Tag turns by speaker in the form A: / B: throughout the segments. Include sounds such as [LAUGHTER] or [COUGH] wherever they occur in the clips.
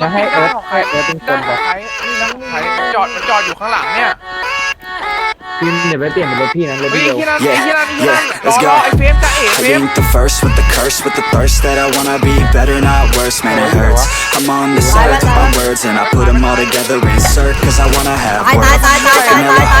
A: จะให้เอิร์ธให้เอิร์ธเป็นคนบอก
B: ใครนี่นั่งใครจอดมันจอดอยู่ข้างหลังเนี่ย
A: พิมพ์เดี๋ยวไปเปลี่ยนเป็นรถพี่นะรถ
B: เฮ้ย
A: พี่เร็ว
B: ที่นั่นไอ้ที่นั่นไอ้ที่นั่น
C: Yeah,
B: รอ
C: let's
B: รอ
C: go.
B: ไอ้เฟรมจะเอ๋
C: I
B: เฟรม
C: lead the first with the curse, with the thirst that I wanna be better, not worse, man, it hurts. I'm on this earth, my words, and I put them all together, insert, cause I wanna have
D: ตายตาย
C: worth.
D: ต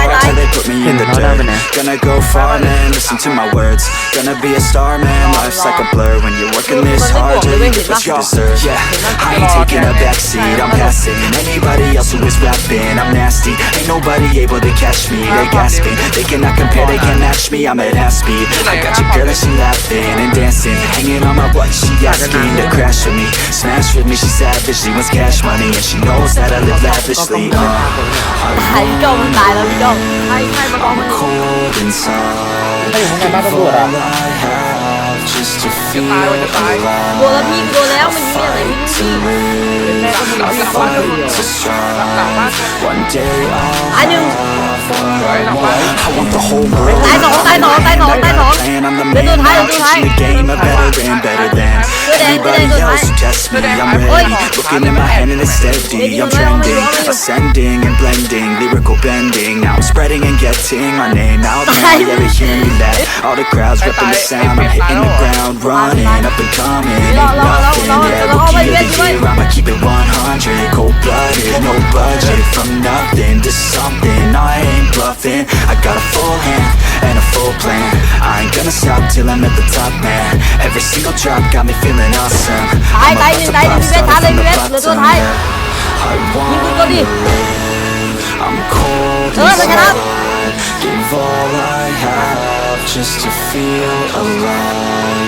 D: าย
C: put me in the dirt. Gonna go far, man, listen to my words. Gonna be a star, man, life's like a blur. When you're working this hard, till you get what you deserve. Yeah, I ain't taking a backseat, I'm passing. Anybody else who is rapping, I'm nasty. Ain't nobody able to catch me, they gasping. They cannot compare, they can't match me, I'm at half speed. I got your girl and she laughing and dancing. Hanging on my butt, she asking to crash with me. Smash with me, she savage, she wants cash money. And she knows that I live lavishly. Uh,
D: ตายพี่โจมันตายแล้วพี่โจใช่ใช่มาบอกมัน
C: I'm cold inside.
A: ถ้าอยู่ข้างในบ้านตำรวจอะ
C: All I have just to feel
B: ตายว่าจะตาย
C: alive.
D: โดนแล้วพี่โดนแล้วมันยิงอะไรพี่ดู
C: To
D: พี่
C: live, I fight to strive. One day I'll
D: ตายหนึ่ง
C: have what I want. I want the whole world.
D: ตายสองตายสองตายสองตายสอง
C: And I'm the
D: เดี๋ยวตัว
C: man
D: ท้าย
C: now
D: เดี๋ยวตัวท้าย Everybody
C: else just me, I'm ready. Looking at my hand and it's steady. I'm trending, ascending and blending Lyrical bending, now I'm spreading and getting My name out. [LAUGHS] Now, Everybody hear me laugh All the crowds ripping the sound I'm hitting the ground, running up and coming. Ain't nothing, yeah rookie of the year I'ma keep it 100, cold-blooded No budget, from nothing to something. I ain't bluffing I gonna stop till I'm at the top man. Every single drop got me feeling awesome. I'm about to pop from the bottom I want
D: to
C: I'm cold inside. Give all I have just to feel alive.